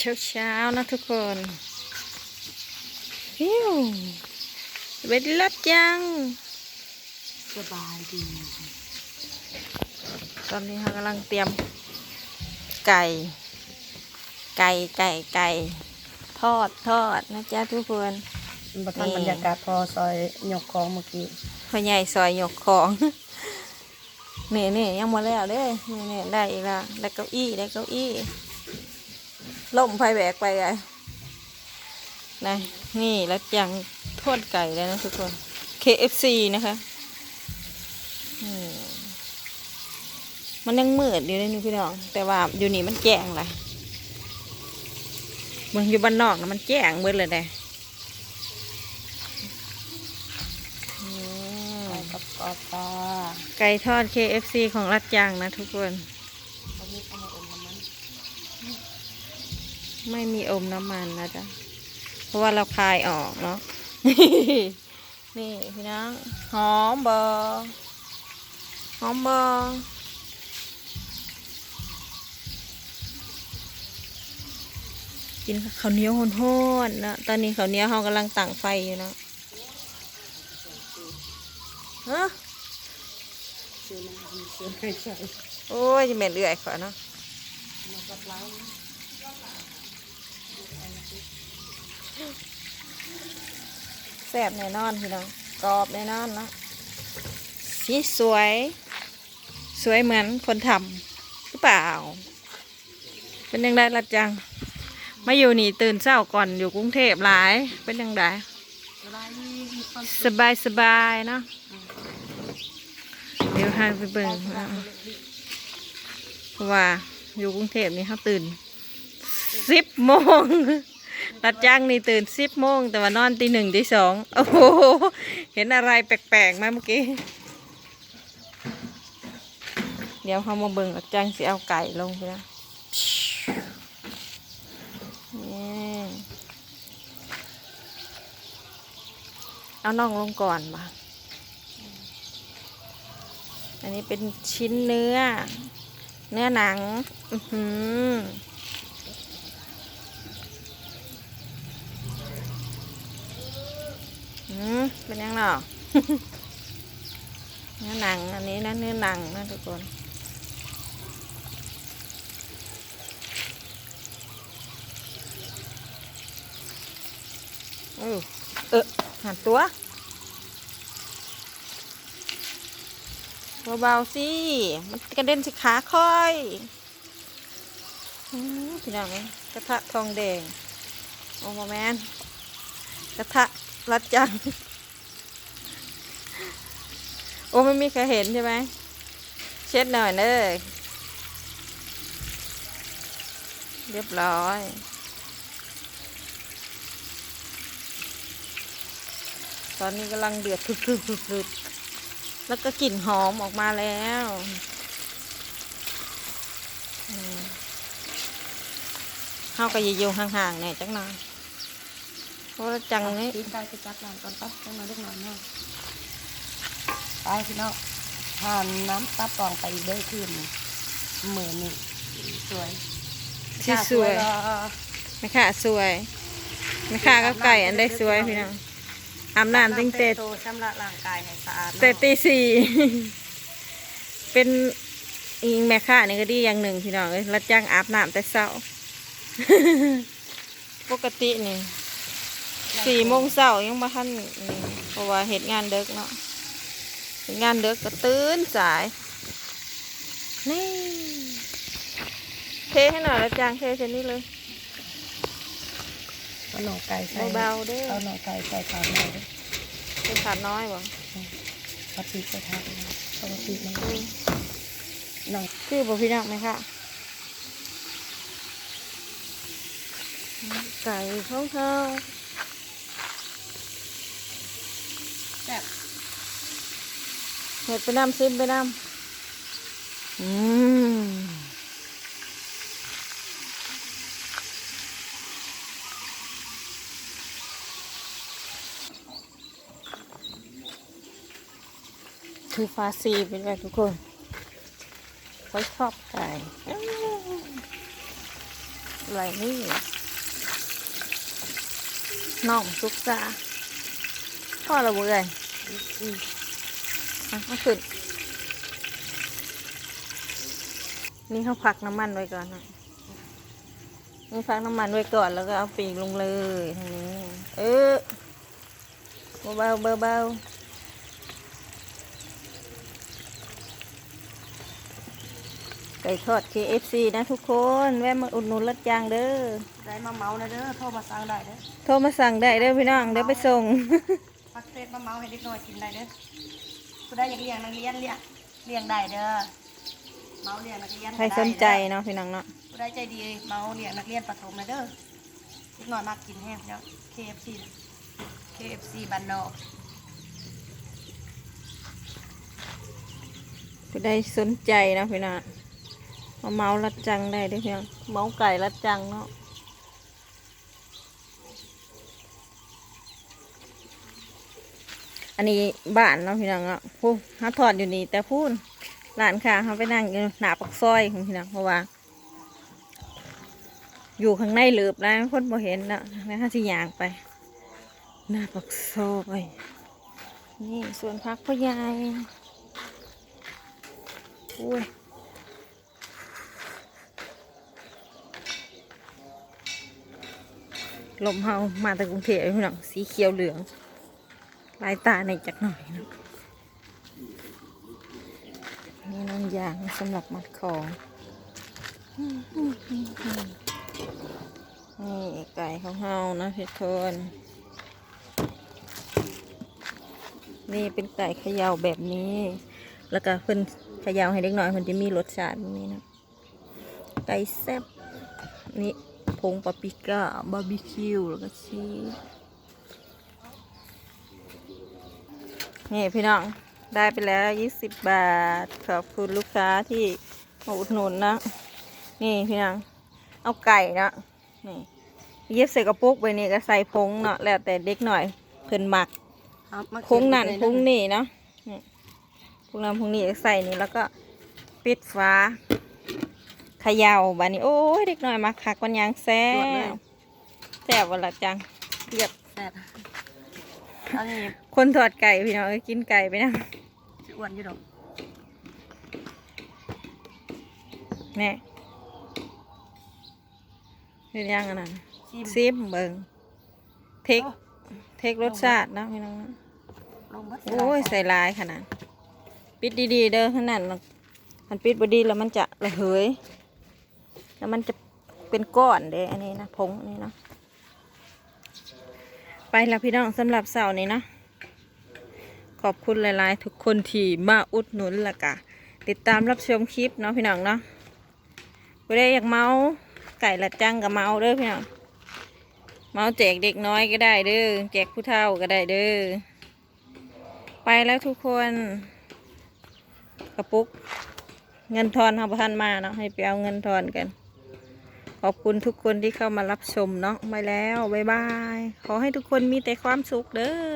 เช้าเช้าๆนะทุกคนฮิวเวดลัดยัง สบายดี ตอนนี้เรากำลังเตรียมไก่ ไก่ไก่ไก่ ทอดทอดนะจ๊ะทุกคนบัทันนี่บรรยากาศพอซอยหยกของเมื่อกี้พ่อใหญ่ซอยหยกของนี่นี่ยังมาแล้วเด้นี่นี่ได้อีกแล้วได้เก้าอี้ได้เก้าอี้ ล่มไฟแบกไปไงนะนี่แล้วยังทอดไก่แล้วนะทุกคน KFC นะคะอืมมันยังมืดอยู่เลยนี่พี่น้อง แต่ว่าอยู่นี่มันแจ้งเลยมึงอยู่บ้านนอกนะมันแจ้งเบิดเลยเด้อืมไปกับกอบปลาไก่ทอด KFC ของรัดจังนะทุกคน ตอนนี้เอามาอมน้ำมัน ไม่มีอมน้ำมันนะจ๊ะ เพราะว่าเราคายออกเนาะ นี่พี่น้องหอมบอหอมบอกินข้าวเหนียวห้นๆนะตอนนี้ข้าวเหนียวเขากำลังตั้งไฟอยู่นะฮะซื้อน้ำซื้อโอ้ยจะเหม็นเอื่อยขอเนาะ แซ่บแน่นอนพี่น้องกรอบแน่นอนเนาะสีสวย สวยเหมือนคนทำหรือเปล่า เป็นยังไงละจัง มาอยู่นี่ตื่นเช้าก่อนอยู่กรุงเทพหลาย เป็นยังไงสบายสบายเนาะเดี๋ยวให้ไปเบิ่งเพราะว่าอยู่กรุงเทพนี่เขาตื่นสิบโมง ตัดจ้างนี่ตื่นสิบโมงแต่ว่านอนตีหนึ่งตีสองโอ้โหเห็นอะไรแปลกๆไหมเมื่อกี้ เดี๋ยวเขามาเบิ่งตัดจ้างสิเอาไก่ลงไปนะนี่เอาน่องลงก่อนมาอันนี้เป็นชิ้นเนื้อ เนื้อหนัง อือหือ อืมเป็นยังเนาะเนื้อหนังอันนี้นะเนื้อหนังนะทุกคนเออเออหันตัวเบาๆสิ มันกระเด็นสิขาค่อยอืมพี่น้องเอ้ยกระทะทองแดง โอ้โหแมนกระทะ รัดจัง โอ้ไม่มีใครเห็นใช่ไหม เช็ดหน่อยเนอะเรียบร้อยตอนนี้กำลังเดือดพึบๆๆๆแล้วก็กลิ่นหอมออกมาแล้ว เข้าก็อย่าอยู่ห่างๆเนี่ยจังหน่อย เพราะว่าจังนี้ตีนไก่ไปจับน้ำก่อนปั๊บต้องมาเล็กน้อยเนาะไปพี่น้องทานน้ำตับปองไปอีกเด้อคืนนี้มือนี่สวยที่สวยเหรอแม่ค่ะสวยแม่ค่ะก็ไก่อันได้สวยพี่น้องอาบน้ำตั้งแต่โตชำระร่างกายให้สะอาดแต่ตีสี่เป็นอิงแม่ค่ะนี่ก็ดีอย่างหนึ่งพี่น้องเอ้ยรับจ้างอาบน้ำแต่เช้า ปกตินี่ สี่โมงเช้ายังมาทันนี่เพราะว่าเหตุงานเด็กเนาะเฮ็ดงานเด็กก็ตื่นสาย นี่เทให้หน่อยรับจ้างเทเช่นนี้เลยเอาหน่อไก่ใส่เบาๆเด้อเอาหน่อไก่ใส่ขาวหน่อยเด้อเป็นขาดน้อยบ่ปกติใส่ทานปกติมันหน่อคือบ่พี่น้องไหมคะไก่ของเขา แซ่บเห็ดไปน้ำซิมไปน้ำอืมคือฟาซีเป็นแบบทุกคนเขาชอบไก่อะไรนี่น้องซุกซา พ่อเราบุเลยอืมอะมาขึ้น นี่เขาพักน้ำมันไว้ก่อนนะนี่พักน้ำมันไว้ก่อนแล้วก็เอาปีกลงเลยทางนี้ เออเบาๆเบาๆไก่ทอด KFC นะทุกคน แวะมาอุดหนุนรถจางเด้อ ได้มาเมานะเด้อ โทรมาสั่งได้เด้อ โทรมาสั่งได้เด้อพี่น้อง เดี๋ยวไปส่งพัก เศษมาเมาให้เด็กน้อยกินได้เด้อผู้ใดอยากเลี้ยงนักเรียนเลี้ยงเลี้ยงได้เด้อเมาเลี้ยงนักเรียนก็ใครได้สนใจเด้อเนาะพี่น้องเนาะผู้ใดใจดีเมาเลี้ยงนักเรียนประถมนะเด้อเด็กน้อยมากกินแห้งเนาะ KFC น่ะ KFC บ้านนอกผู้ใดสนใจนะพี่น้องมาเมารัดจังได้เด้อพี่น้องเมาไก่รัดจังเนาะ อันนี้บ้านเนาะพี่น้องเนาะพูหาถอดอยู่นี่แต่พูนหลานค่ะเขาไปนั่งอยู่หน้าปักซอยของพี่น้องเพราะว่า อยู่ข้างในหลืบนะคนบ่เห็นเนาะแล้วถ้าสิยางไป หน้าปักซอยนี่ส่วนพักพ่อใหญ่อุ้ยลมเฮามาจากกรุงเทพพี่น้องสีเขียวเหลือง ลายตาในจักหน่อยเนาะนี่น้ำยางสำหรับมัดของ นี่ไก่ของเฮานะพี่ทนนี่เป็นไก่เขย่าแบบนี้ แล้วก็เพิ่นเขย่าให้เล็กน้อยเพิ่นจะมีรสชาตินี้นะ ไก่แซ่บนี่ผงปาปริก้าบาร์บีคิวแล้วก็ชีส นี่พี่น้องได้ไปแล้ว 20 บาท ขอบคุณลูกค้าที่มาอุดหนุนนะ นี่พี่น้องเอาไก่นะนี่เย็บใส่กระปุกไปนี่ก็ใส่ผงเนาะแล้วแต่เด็กหน่อยเพิ่นหมักเอามาพุงนั่นพุงนี่เนาะนี่พุงนั่นพุงนี่ใส่นี่แล้วก็ปิดฟ้าเขย่าบานี้โอ้ยเด็กน้อยมาคักวันยังแซ่จวดเลยบแซ่บวันละจังเรียบแซ่บ อันนี้คนทอดไก่พี่น้องเอ้ยกินไก่ไปนะสิอ้วนอยู่ดอกแน่เป็นยังอันนั้นชิมซิมเบิงเทคโอ้เทครสชาตินะพี่น้องนะลงเบิดโอ้ยใส่ลายขนาดปิดดีๆเด้อขนาดมันปิดบดีแล้วมันจะระเหยแล้วมันจะเป็นก้อนเด้อันนี้นะผงอันนี้เนาะไป แล้วพี่น้องสำหรับเสาร์นี้เนาะขอบคุณหลาย ๆ ทุกคนที่มาอุดหนุนละกะ ติดตามรับชมคลิปเนาะพี่น้องเนาะไม่ได้อยากเมาไก่ละจังกับเมาเด้อพี่น้องเมาแจกเด็กน้อยก็ได้เด้อแจกผู้เฒ่าก็ได้เด้อไปแล้วทุกคนกระปุกเงินทอนเอาประทานมาเนาะให้ไปเอาเงินทอนกัน ขอบคุณทุกคนที่เข้ามารับชมเนาะไปแล้ว บ๊ายบาย ขอให้ทุกคนมีแต่ความสุขเด้อ